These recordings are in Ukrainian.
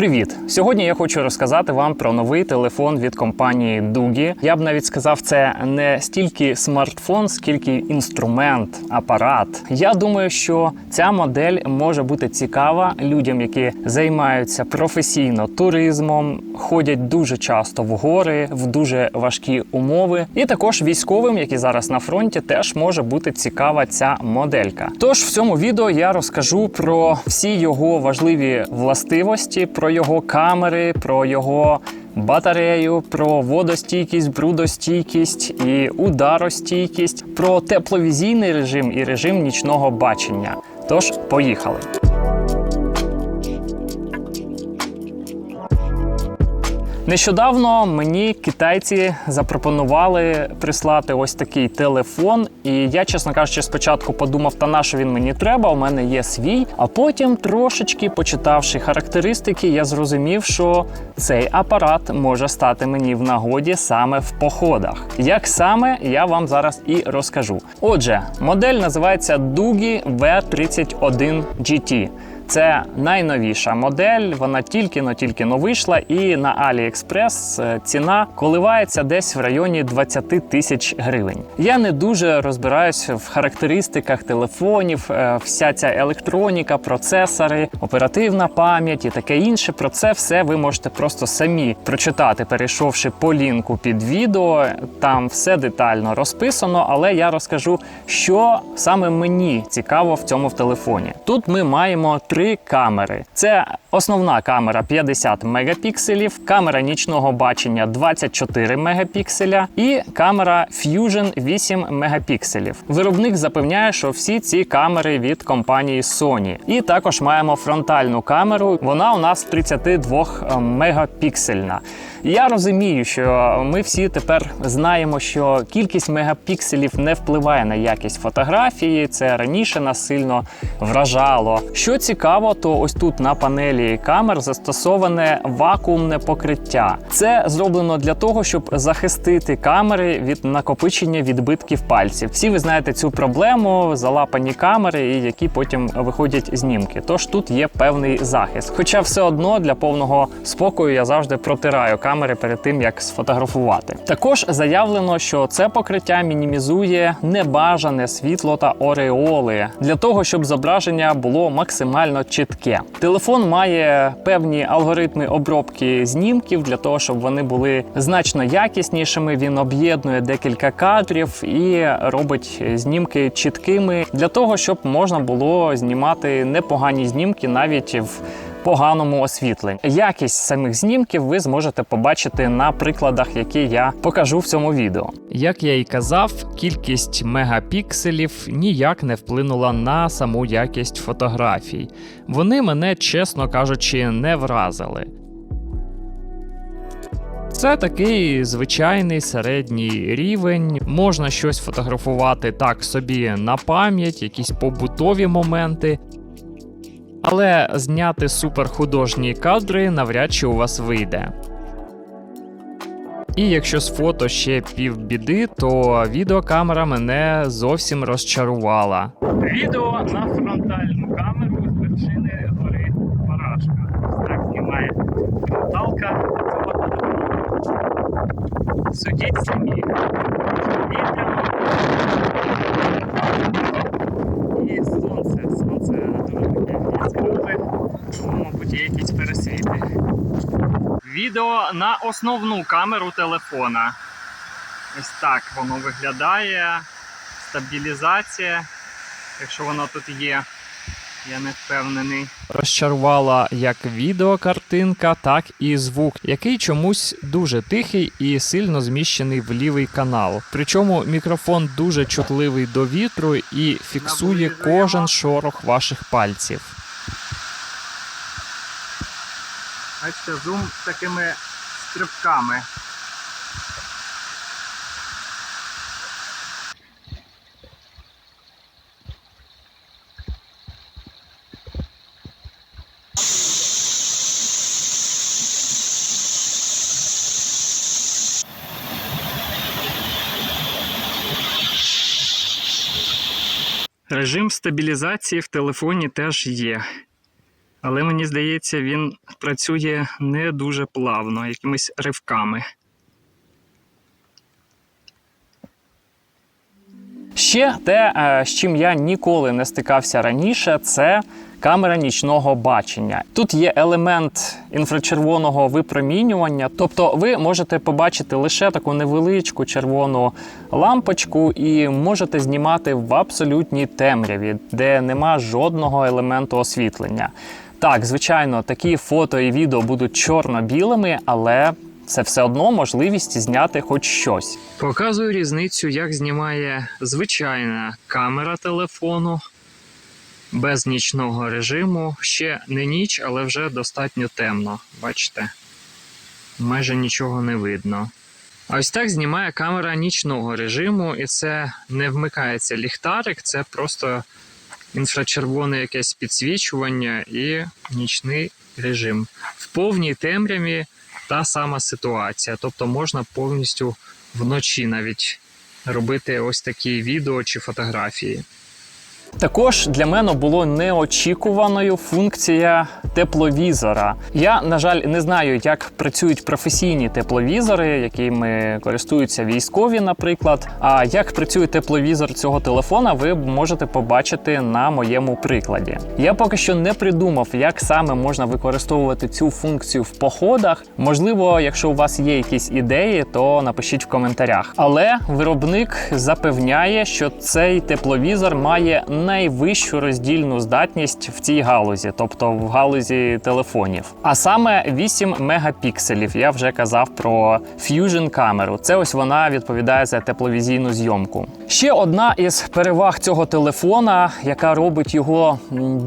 Привіт! Сьогодні я хочу розказати вам про новий телефон від компанії Дугі. Я б навіть сказав, це не стільки смартфон, скільки інструмент, апарат. Я думаю, що ця модель може бути цікава людям, які займаються професійно туризмом, ходять дуже часто в гори, в дуже важкі умови. І також військовим, які зараз на фронті, теж може бути цікава ця моделька. Тож в цьому відео я розкажу про всі його важливі властивості, про його камери, про його батарею, про водостійкість, брудостійкість і ударостійкість, про тепловізійний режим і режим нічного бачення. Тож, поїхали. Нещодавно мені китайці запропонували прислати ось такий телефон, і я, чесно кажучи, спочатку подумав, та на що він мені треба, у мене є свій. А потім, трошечки почитавши характеристики, я зрозумів, що цей апарат може стати мені в нагоді саме в походах. Як саме я вам зараз і розкажу. Отже, модель називається Dugi V31 GT. Це найновіша модель, вона тільки-но тільки но вийшла, і на AliExpress е, ціна коливається десь в районі 20 тисяч гривень. Я не дуже розбираюсь в характеристиках телефонів, е, вся ця електроніка, процесори, оперативна пам'ять і таке інше. Про це все ви можете просто самі прочитати, перейшовши по лінку під відео. Там все детально розписано, але я розкажу, що саме мені цікаво в цьому в телефоні. Тут ми маємо три камери. Це основна камера 50 мегапікселів, камера нічного бачення 24 мегапікселя і камера Fusion 8 мегапікселів. Виробник запевняє, що всі ці камери від компанії Sony. І також маємо фронтальну камеру. Вона у нас 32 мегапіксельна. Я розумію, що ми всі тепер знаємо, що кількість мегапікселів не впливає на якість фотографії. Це раніше нас сильно вражало. Що цікаво, то ось тут на панелі камер застосоване вакуумне покриття. Це зроблено для того, щоб захистити камери від накопичення відбитків пальців. Всі ви знаєте цю проблему, залапані камери, і які потім виходять знімки. Тож тут є певний захист. Хоча все одно для повного спокою я завжди протираю камери перед тим, як сфотографувати. Також заявлено, що це покриття мінімізує небажане світло та ореоли для того, щоб зображення було максимально чітке. Телефон має певні алгоритми обробки знімків для того, щоб вони були значно якіснішими. Він об'єднує декілька кадрів і робить знімки чіткими для того, щоб можна було знімати непогані знімки навіть в поганому освітленні. Якість самих знімків ви зможете побачити на прикладах, які я покажу в цьому відео. Як я і казав, кількість мегапікселів ніяк не вплинула на саму якість фотографій. Вони мене, чесно кажучи, не вразили. Це такий звичайний середній рівень. Можна щось фотографувати так собі на пам'ять, якісь побутові моменти. Але зняти суперхудожні кадри навряд чи у вас вийде. І якщо з фото ще півбіди, то відеокамера мене зовсім розчарувала. Відео на фронтальну камеру з вершини гори Парашка. Так знімає фронталка. Судіть самі. Вітряно. І сонце. Сонце Тому, мабуть, є якісь пересвіти. Відео на основну камеру телефона. Ось так воно виглядає. Стабілізація. Якщо воно тут є, я не впевнений. Розчарувала як відеокартинка, так і звук, який чомусь дуже тихий і сильно зміщений в лівий канал. Причому мікрофон дуже чутливий до вітру і фіксує кожен шорох ваших пальців. Бачите, зум з такими стрибками. Режим стабілізації в телефоні теж є. Але мені здається, він працює не дуже плавно, якимись ривками. Ще те, е, з чим я ніколи не стикався раніше, це камера нічного бачення. Тут є елемент інфрачервоного випромінювання, тобто ви можете побачити лише таку невеличку червону лампочку і можете знімати в абсолютній темряві, де нема жодного елементу освітлення. Так, звичайно, такі фото і відео будуть чорно-білими, але це все одно можливість зняти хоч щось. Показую різницю, як знімає звичайна камера телефону без нічного режиму. Ще не ніч, але вже достатньо темно. Бачите? Майже нічого не видно. А ось так знімає камера нічного режиму, і це не вмикається ліхтарик, це просто інфрачервоне якесь підсвічування і нічний режим. В повній темряві та сама ситуація. Тобто можна повністю вночі навіть робити ось такі відео чи фотографії. Також для мене було неочікуваною функція тепловізора. Я, на жаль, не знаю, як працюють професійні тепловізори, якими користуються військові, наприклад. А як працює тепловізор цього телефона, ви можете побачити на моєму прикладі. Я поки що не придумав, як саме можна використовувати цю функцію в походах. Можливо, якщо у вас є якісь ідеї, то напишіть в коментарях. Але виробник запевняє, що цей тепловізор має найвищу роздільну здатність в цій галузі, тобто в галузі телефонів. А саме 8 мегапікселів. Я вже казав про Fusion камеру. Це ось вона відповідає за тепловізійну зйомку. Ще одна із переваг цього телефона, яка робить його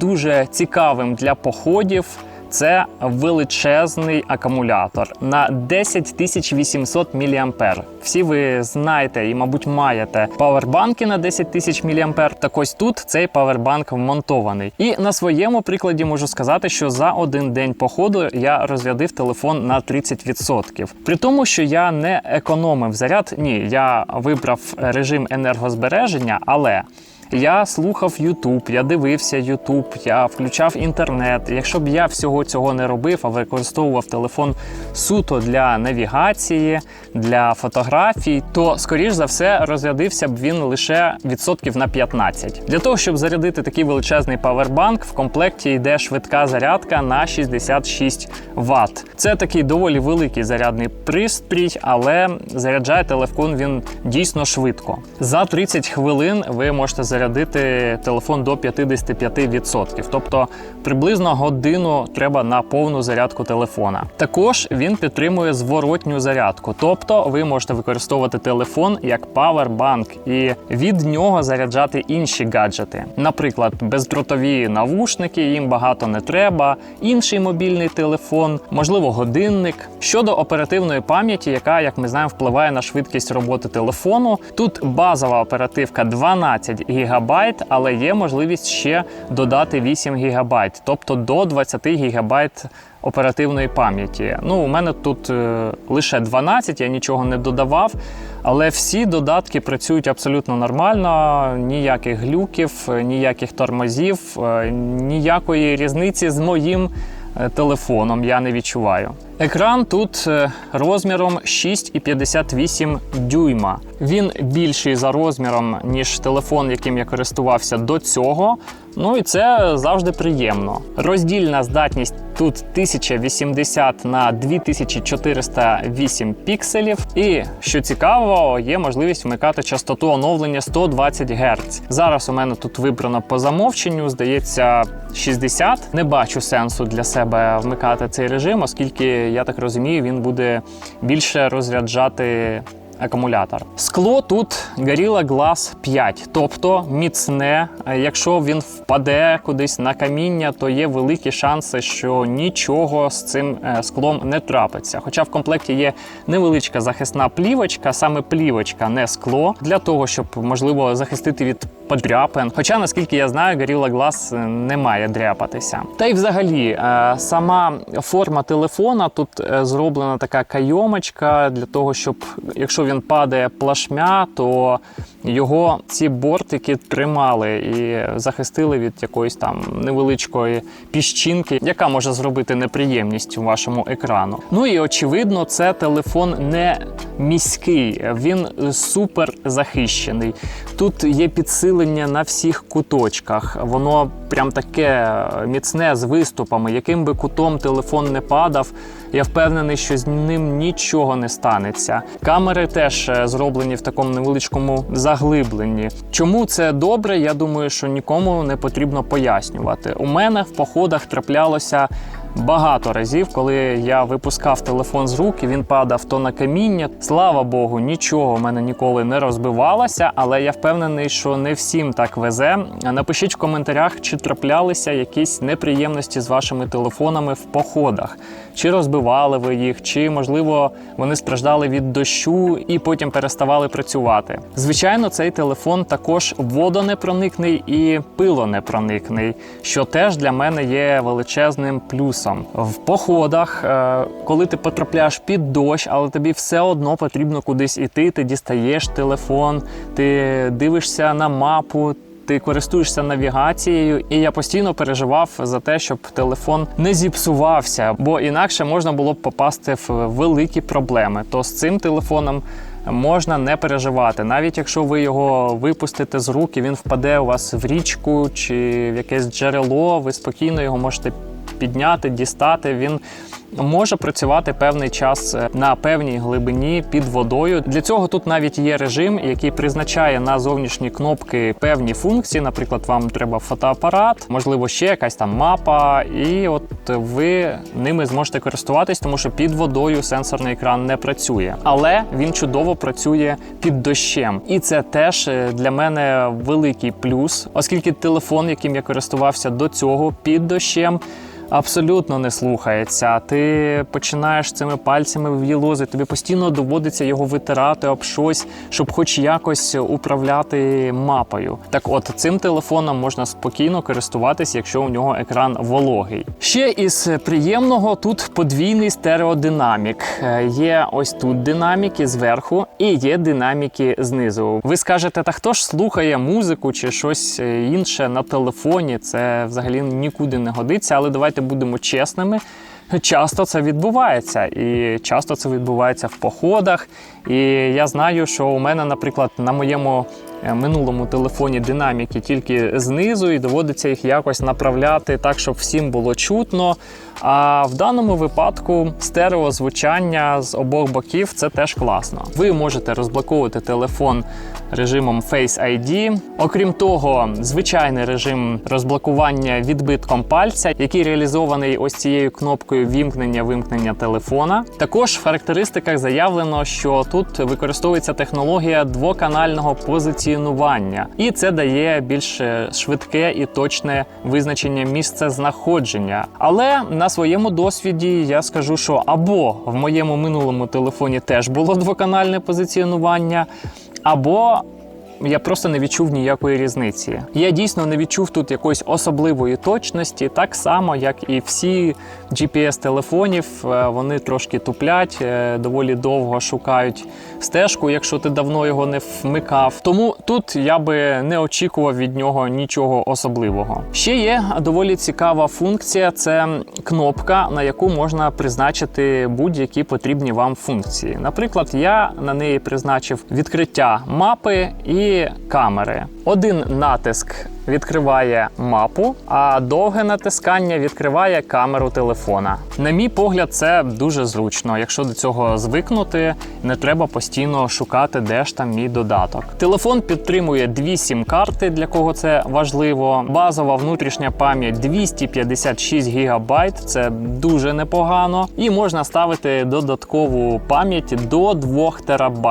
дуже цікавим для походів. Це величезний акумулятор на 10 800 мА. Всі ви знаєте і, мабуть, маєте павербанки на 10 тисяч мА. Так ось тут цей павербанк вмонтований. І на своєму прикладі можу сказати, що за один день походу я розрядив телефон на 30%. При тому, що я не економив заряд, ні, я вибрав режим енергозбереження, але. Я слухав Ютуб, я дивився Ютуб, я включав інтернет. Якщо б я всього цього не робив, а використовував телефон суто для навігації, для фотографій, то скоріш за все розрядився б він лише відсотків на 15. Для того, щоб зарядити такий величезний павербанк, в комплекті йде швидка зарядка на 66 Вт. Це такий доволі великий зарядний пристрій, але заряджає телефон він дійсно швидко. За 30 хвилин ви можете зарядити телефон до 55%. Тобто приблизно годину треба на повну зарядку телефона. Також він підтримує зворотню зарядку, тобто ви можете використовувати телефон як павербанк і від нього заряджати інші гаджети. Наприклад, бездротові навушники, їм багато не треба, інший мобільний телефон, можливо, годинник. Щодо оперативної пам'яті, яка, як ми знаємо, впливає на швидкість роботи телефону. Тут базова оперативка 12 ГБ, але є можливість ще додати 8 ГБ, тобто до 20 ГБ оперативної пам'яті. Ну, у мене тут е, лише 12, я нічого не додавав. Але всі додатки працюють абсолютно нормально, ніяких глюків, ніяких тормозів, е, ніякої різниці з моїм е, телефоном я не відчуваю. Екран тут е, розміром 6,58 дюйма. Він більший за розміром, ніж телефон, яким я користувався до цього. Ну і це завжди приємно. Роздільна здатність тут 1080 на 2408 пікселів. І що цікаво, є можливість вмикати частоту оновлення 120 Гц. Зараз у мене тут вибрано по замовченню, здається, 60. Не бачу сенсу для себе вмикати цей режим, оскільки я так розумію, він буде більше розряджати акумулятор. Скло тут Gorilla Glass 5, тобто міцне. Якщо він впаде кудись на каміння, то є великі шанси, що нічого з цим е, склом не трапиться. Хоча в комплекті є невеличка захисна плівочка, саме плівочка, не скло, для того, щоб можливо захистити від подряпин. Хоча, наскільки я знаю, Gorilla Glass е, не має дряпатися. Та й взагалі, е, сама форма телефона тут зроблена така кайомочка для того, щоб якщо він падає плашмя, то його ці бортики тримали і захистили від якоїсь там невеличкої піщинки, яка може зробити неприємність у вашому екрану. Ну і очевидно, це телефон не міський, він супер захищений. Тут є підсилення на всіх куточках. Воно прям таке міцне з виступами. Яким би кутом телефон не падав, я впевнений, що з ним нічого не станеться. Камери теж е, зроблені в такому невеличкому заглибленні. Чому це добре? Я думаю, що нікому не потрібно пояснювати. У мене в походах траплялося. Багато разів, коли я випускав телефон з рук, і він падав то на каміння. Слава Богу, нічого в мене ніколи не розбивалося, але я впевнений, що не всім так везе. Напишіть в коментарях, чи траплялися якісь неприємності з вашими телефонами в походах, чи розбивали ви їх, чи можливо вони страждали від дощу і потім переставали працювати. Звичайно, цей телефон також водонепроникний і пилонепроникний, що теж для мене є величезним плюсом. В походах, е, коли ти потрапляєш під дощ, але тобі все одно потрібно кудись іти, ти дістаєш телефон, ти дивишся на мапу. Ти користуєшся навігацією, і я постійно переживав за те, щоб телефон не зіпсувався, бо інакше можна було б попасти в великі проблеми. То з цим телефоном можна не переживати. Навіть якщо ви його випустите з рук і він впаде у вас в річку чи в якесь джерело, ви спокійно його можете підняти, дістати. Він може працювати певний час е, на певній глибині під водою. Для цього тут навіть є режим, який призначає на зовнішні кнопки певні функції. Наприклад, вам треба фотоапарат, можливо, ще якась там мапа, і от ви ними зможете користуватись, тому що під водою сенсорний екран не працює, але він чудово працює під дощем, і це теж е, для мене великий плюс, оскільки телефон, яким я користувався до цього під дощем абсолютно не слухається. Ти починаєш цими пальцями в'їлози, тобі постійно доводиться його витирати об щось, щоб хоч якось управляти мапою. Так, от цим телефоном можна спокійно користуватись, якщо у нього екран вологий. Ще із приємного тут подвійний стереодинамік. Е, Є ось тут динаміки зверху і є динаміки знизу. Ви скажете, та хто ж слухає музику чи щось е, інше на телефоні? Це взагалі нікуди не годиться, але давайте будемо чесними. Часто це відбувається, і часто це відбувається в походах. І я знаю, що у мене, наприклад, на моєму е, минулому телефоні динаміки тільки знизу, і доводиться їх якось направляти так, щоб всім було чутно. А в даному випадку стереозвучання з обох боків це теж класно. Ви можете розблоковувати телефон режимом Face ID. Окрім того, звичайний режим розблокування відбитком пальця, який реалізований ось цією кнопкою вімкнення-вимкнення телефона. Також в характеристиках заявлено, що тут використовується технологія двоканального позиціонування, і це дає більш швидке і точне визначення місця знаходження. Але на своєму досвіді я скажу, що або в моєму минулому телефоні теж було двоканальне позиціонування, або я просто не відчув ніякої різниці. Я дійсно не відчув тут якоїсь особливої точності, так само, як і всі GPS-телефонів. Е, Вони трошки туплять, е, доволі довго шукають стежку, якщо ти давно його не вмикав. Тому тут я би не очікував від нього нічого особливого. Ще є доволі цікава функція це кнопка, на яку можна призначити будь-які потрібні вам функції. Наприклад, я на неї призначив відкриття мапи і камери. Один натиск відкриває мапу, а довге натискання відкриває камеру телефона. На мій погляд, це дуже зручно. Якщо до цього звикнути, не треба постійно шукати, де ж там мій додаток. Телефон підтримує дві сім-карти, для кого це важливо. Базова внутрішня пам'ять 256 ГБ, це дуже непогано. І можна ставити додаткову пам'ять до 2 ТБ,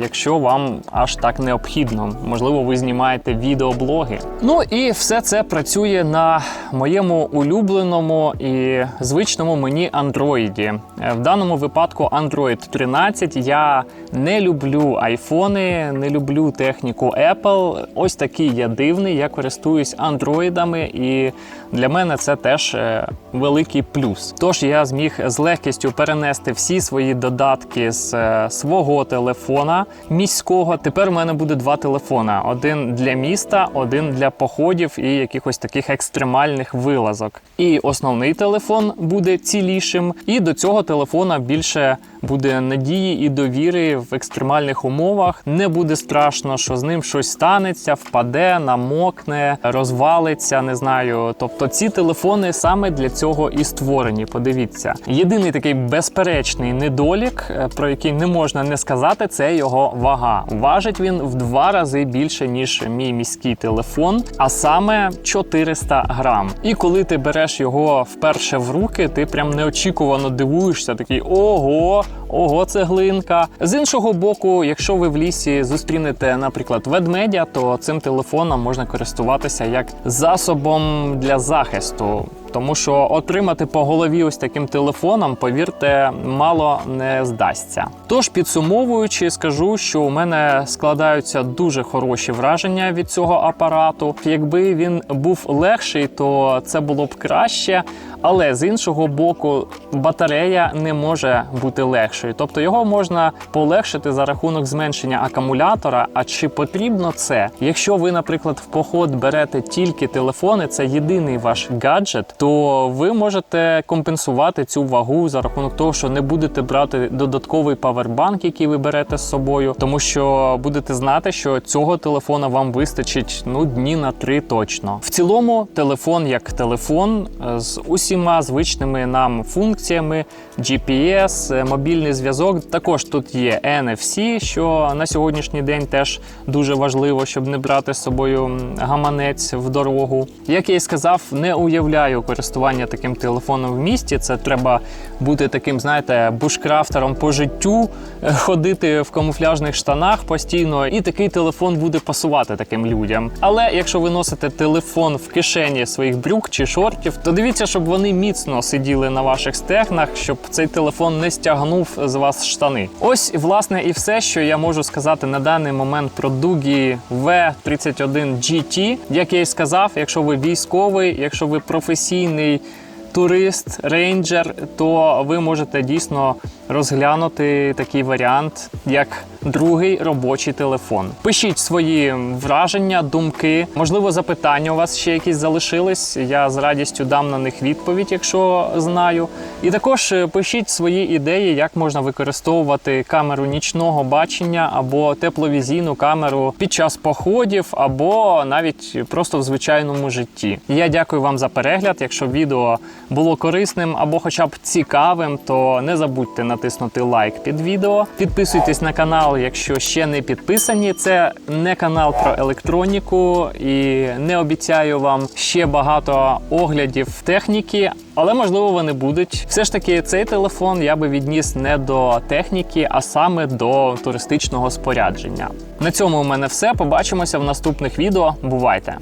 якщо вам аж так необхідно. Можливо, ви знімаєте відеоблоги. Ну і все це працює на моєму улюбленому і звичному мені андроїді. Е, В даному випадку Android 13. Я не люблю айфони, не люблю техніку Apple. Ось такий я дивний. Я користуюсь андроїдами, і для мене це теж е, великий плюс. Тож я зміг з легкістю перенести всі свої додатки з е, свого телефона міського. Тепер у мене буде два телефона: один для міста, один для походів і якихось таких екстремальних вилазок. І основний телефон буде цілішим, і до цього телефона більше буде надії і довіри в екстремальних умовах. Не буде страшно, що з ним щось станеться, впаде, намокне, розвалиться. Не знаю. Тобто ці телефони саме для цього і створені. Подивіться, єдиний такий безперечний недолік, е, про який не можна не сказати, це його вага. Важить він в два рази більше ніж мій міський телефон, а саме 400 грам. І коли ти береш його вперше в руки, ти прям неочікувано дивуєшся, такий ого. Ого, цеглинка. З іншого боку, якщо ви в лісі зустрінете, наприклад, ведмедя, то цим телефоном можна користуватися як засобом для захисту. Тому що отримати по голові ось таким телефоном, повірте, мало не здасться. Тож, підсумовуючи, скажу, що у мене складаються дуже хороші враження від цього апарату. Якби він був легший, то це було б краще. Але з іншого боку, батарея не може бути легшою, тобто його можна полегшити за рахунок зменшення акумулятора. А чи потрібно це? Якщо ви, наприклад, в поход берете тільки телефони, це єдиний ваш гаджет, то ви можете компенсувати цю вагу за рахунок того, що не будете брати додатковий павербанк, який ви берете з собою, тому що будете знати, що цього телефона вам вистачить ну дні на три точно. В цілому, телефон як телефон е, з усіма звичними нам функціями, GPS, е, мобільний зв'язок. Також тут є NFC, що на сьогоднішній день теж дуже важливо, щоб не брати з собою гаманець в дорогу. Як я і сказав, не уявляю користування таким телефоном в місті. Це треба бути таким, знаєте, бушкрафтером по життю, е, ходити в камуфляжних штанах постійно, і такий телефон буде пасувати таким людям. Але якщо ви носите телефон в кишені своїх брюк чи шортів, то дивіться, щоб вони міцно сиділи на ваших стегнах, щоб цей телефон не стягнув з вас штани. Ось власне і все, що я можу сказати на даний момент про Дугі V31 GT. Як я і сказав, якщо ви військовий, якщо ви професійний турист, рейнджер, то ви можете дійсно розглянути такий варіант, як другий робочий телефон. Пишіть свої враження, думки, можливо, запитання у вас ще якісь залишились. Я з радістю дам на них відповідь, якщо знаю. І також е, пишіть свої ідеї, як можна використовувати камеру нічного бачення або тепловізійну камеру під час походів, або навіть просто в звичайному житті. Я дякую вам за перегляд. Якщо відео було корисним або хоча б цікавим, то не забудьте натиснути лайк під відео. Підписуйтесь на канал, якщо ще не підписані. Це не канал про електроніку і не обіцяю вам ще багато оглядів техніки. Але можливо вони будуть. Все ж таки, цей телефон я би відніс не до техніки, а саме до туристичного спорядження. На цьому у мене все. Побачимося в наступних відео. Бувайте!